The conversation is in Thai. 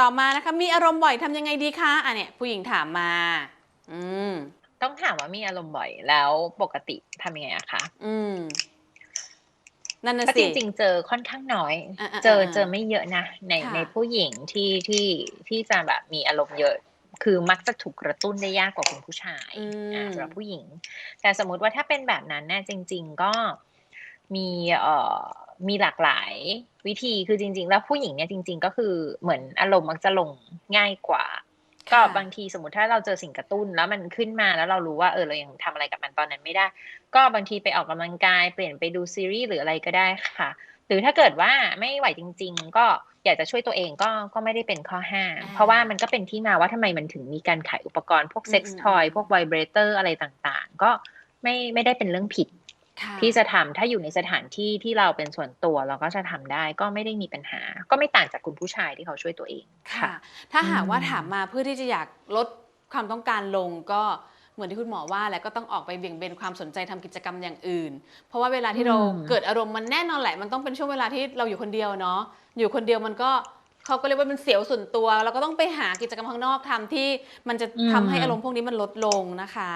ต่อมานะคะ มีอารมณ์บ่อยทำยังไงดีคะอะเนี่ยผู้หญิงถามมา อืม ต้องถามว่ามีอารมณ์บ่อยแล้วปกติทำยังไงอะคะอืม นั่นน่ะก็จสิริงๆเจอค่อนข้างน้อย อ่าๆๆเจอเจอไม่เยอะนะ ในค่ะ ในผู้หญิงที่ที่ที่จะแบบมีอารมณ์เยอะ คือมักจะถูกกระตุ้นได้ยากกว่าคุณผู้ชายอืมอ่าสำหรับผู้หญิง แต่สมมุติว่าถ้าเป็นแบบนั้นเนี่ยจริง ๆก็มีเอ่อ มีหลากหลายวิธีคือจริง ๆ แล้วผู้หญิงเนี่ยจริง ๆ ก็คือเหมือนอารมณ์มักจะลงง่ายกว่าก็ค่ะบางทีสมมติถ้าเราเจอสิ่งกระตุ้นแล้วมันขึ้นมาแล้วเรารู้ว่าเออเรายังทำอะไรกับมันตอนนั้นไม่ได้ ก็บางทีไปออกกำลังกายเปลี่ยนไปดูซีรีส์หรืออะไรก็ได้ค่ะ หรือถ้าเกิดว่าไม่ไหวจริง ๆ ก็อยากจะช่วยตัวเองก็ก็ไม่ได้เป็นข้อห้ามอ่าเพราะว่ามันก็เป็นที่มาว่าทำไมมันถึงมีการขายอุปกรณ์พวกเซ็กอืซ์มทอยพวกไวเบรเตอร์อะไรต่างๆ ก็ไม่ไม่ได้เป็นเรื่องผิดค่ะ ที่จะทำถ้าอยู่ในสถานที่ที่เราเป็นส่วนตัวเราก็จะทำได้ก็ไม่ได้มีปัญหา ก็ไม่ต่างจากคุณผู้ชายที่เขาช่วยตัวเองค่ะ ถ้าหากว่าอืมถามมาเพื่อที่จะอยากลดความต้องการลงก็เหมือนที่คุณหมอว่าแหละก็ต้องออกไปเบี่ยงเบนความสนใจทำกิจกรรมอย่างอื่น เพราะว่าเวลาที่เราเกิดอารมณ์มันแน่นอนแหละมันต้องเป็นช่วงเวลาที่เราอยู่คนเดียวเนาะอยู่คนเดียวมันก็เขาก็เรียกว่าเป็นเสียวส่วนตัวเราก็ต้องไปหากิจกรรมข้างนอกทำที่มันจะทำให้อารมณ์พวกนี้มันลดลงนะคะ